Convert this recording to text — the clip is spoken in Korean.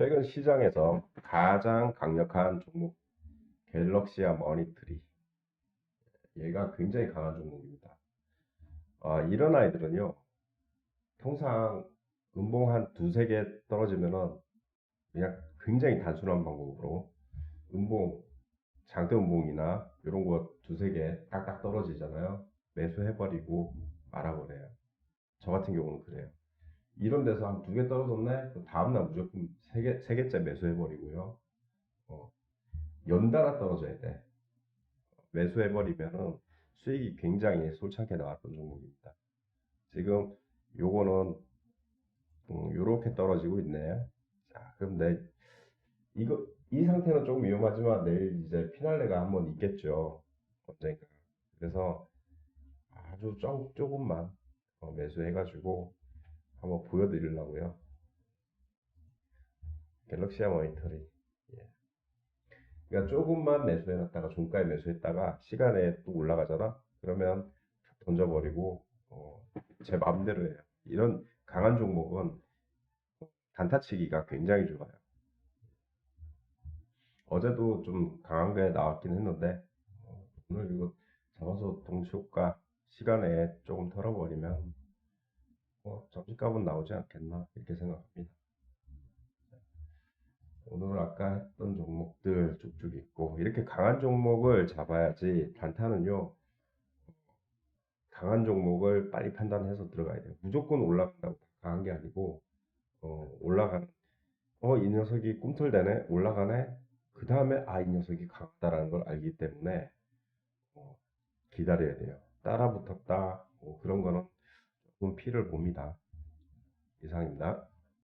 최근 시장에서 가장 강력한 종목 갤럭시아 머니트리. 얘가 굉장히 강한 종목입니다. 아, 이런 아이들은요 통상 음봉 한 두세 개 떨어지면은 그냥 굉장히 단순한 방법으로 음봉 장대 음봉이나 이런 거 두세 개 딱딱 떨어지잖아요. 매수해버리고 말아버려요. 저 같은 경우는 그래요 이런 데서 한 두 개 떨어졌네? 그 다음날 무조건 세 개, 세 개째 매수해버리고요. 어, 연달아 떨어져야 돼. 매수해버리면은 수익이 굉장히 솔창게 나왔던 종목입니다. 지금 요거는, 음, 요렇게 떨어지고 있네. 자, 그럼 내, 이거, 이 상태는 조금 위험하지만 내일 이제 피날레가 한번 있겠죠. 언젠가. 그래서 아주 조, 조금만 어, 매수해가지고 한번 보여드리려고요. 갤럭시아 모니터링. 예. 그러니까 조금만 매수해놨다가 종가에 매수했다가 시간에 또 올라가잖아. 그러면 던져버리고 어, 제 마음대로 해요. 이런 강한 종목은 단타치기가 굉장히 좋아요. 어제도 좀 강한 게 나왔긴 했는데 어, 오늘 이거 잡아서 동시호가 시간에 조금 털어버리면 뭐 점심값은 나오지 않겠나 이렇게 생각합니다. 오늘 아까 했던 종목들 쭉쭉 있고 이렇게 강한 종목을 잡아야지 단타는요 강한 종목을 빨리 판단해서 들어가야 돼요. 무조건 올라간다고 다 강한 게 아니고 어, 올라가는 어이 녀석이 꿈틀대네 올라가네 그 다음에 아 이 녀석이 강하다라는 걸 알기 때문에 어, 기다려야 돼요. 따라 붙었다 뭐 그런 거는 피를 봅니다. 이상입니다.